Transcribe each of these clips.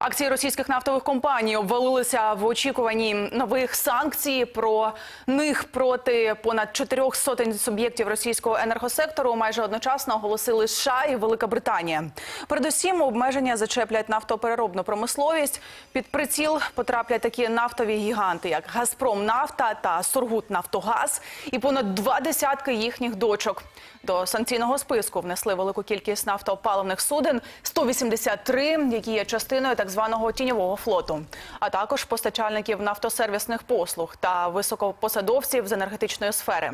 Акції російських нафтових компаній обвалилися в очікуванні нових санкцій. Про них проти понад чотирьох сотень суб'єктів російського енергосектору майже одночасно оголосили США і Велика Британія. Передусім, обмеження зачеплять нафтопереробну промисловість. Під приціл потраплять такі нафтові гіганти, як Газпром Нафта та Сургут Нафтогаз, і понад два десятки їхніх дочок. До санкційного списку внесли велику кількість нафтопаливних суден 183, які є частиною так званого тіньового флоту, а також постачальників нафтосервісних послуг та високопосадовців з енергетичної сфери.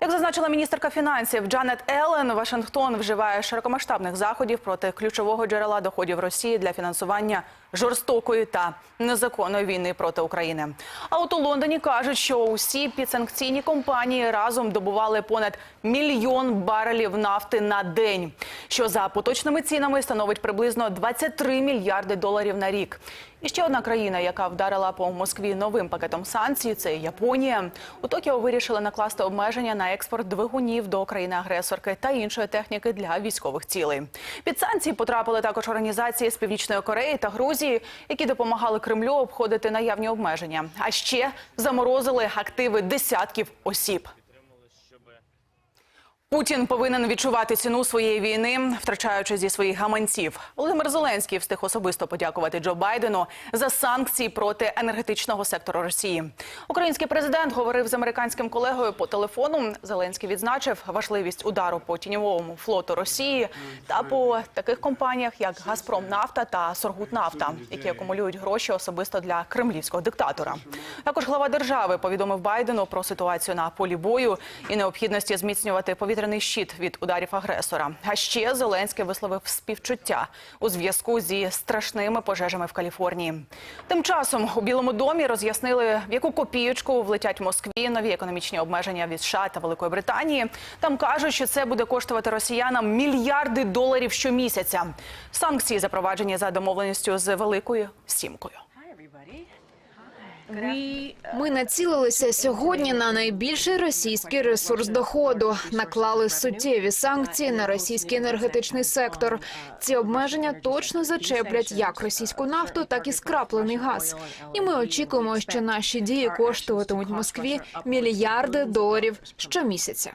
Як зазначила міністерка фінансів Джанет Елен, Вашингтон вживає широкомасштабних заходів проти ключового джерела доходів Росії для фінансування жорстокої та незаконної війни проти України. А от у Лондоні кажуть, що усі підсанкційні компанії разом добували понад мільйон барелів нафти на день, що за поточними цінами становить приблизно 23 мільярди доларів на рік. І ще одна країна, яка вдарила по Москві новим пакетом санкцій, це Японія. У Токіо вирішили накласти обмеження на експорт двигунів до країни-агресорки та іншої техніки для військових цілей. Під санкції потрапили також організації з Північної Кореї та Грузії, які допомагали Кремлю обходити наявні обмеження. А ще заморозили активи десятків осіб. Путін повинен відчувати ціну своєї війни, втрачаючи зі своїх гаманців. Володимир Зеленський встиг особисто подякувати Джо Байдену за санкції проти енергетичного сектору Росії. Український президент говорив з американським колегою по телефону. Зеленський відзначив важливість удару по тіньовому флоту Росії та по таких компаніях, як Газпром Нафта та Сургутнафта, які акумулюють гроші особисто для кремлівського диктатора. Також глава держави повідомив Байдену про ситуацію на полі бою і необхідності зміцнювати повітряний щит від ударів агресора. А ще Зеленський висловив співчуття у зв'язку зі страшними пожежами в Каліфорнії. Тим часом у Білому домі роз'яснили, в яку копієчку влетять Москві нові економічні обмеження від США та Великої Британії. Там кажуть, що це буде коштувати росіянам мільярди доларів щомісяця. Санкції запроваджені за домовленістю з Великою Сімкою. Ми націлилися сьогодні на найбільший російський ресурс доходу. Наклали суттєві санкції на російський енергетичний сектор. Ці обмеження точно зачеплять як російську нафту, так і скраплений газ. І ми очікуємо, що наші дії коштуватимуть Москві мільярди доларів щомісяця.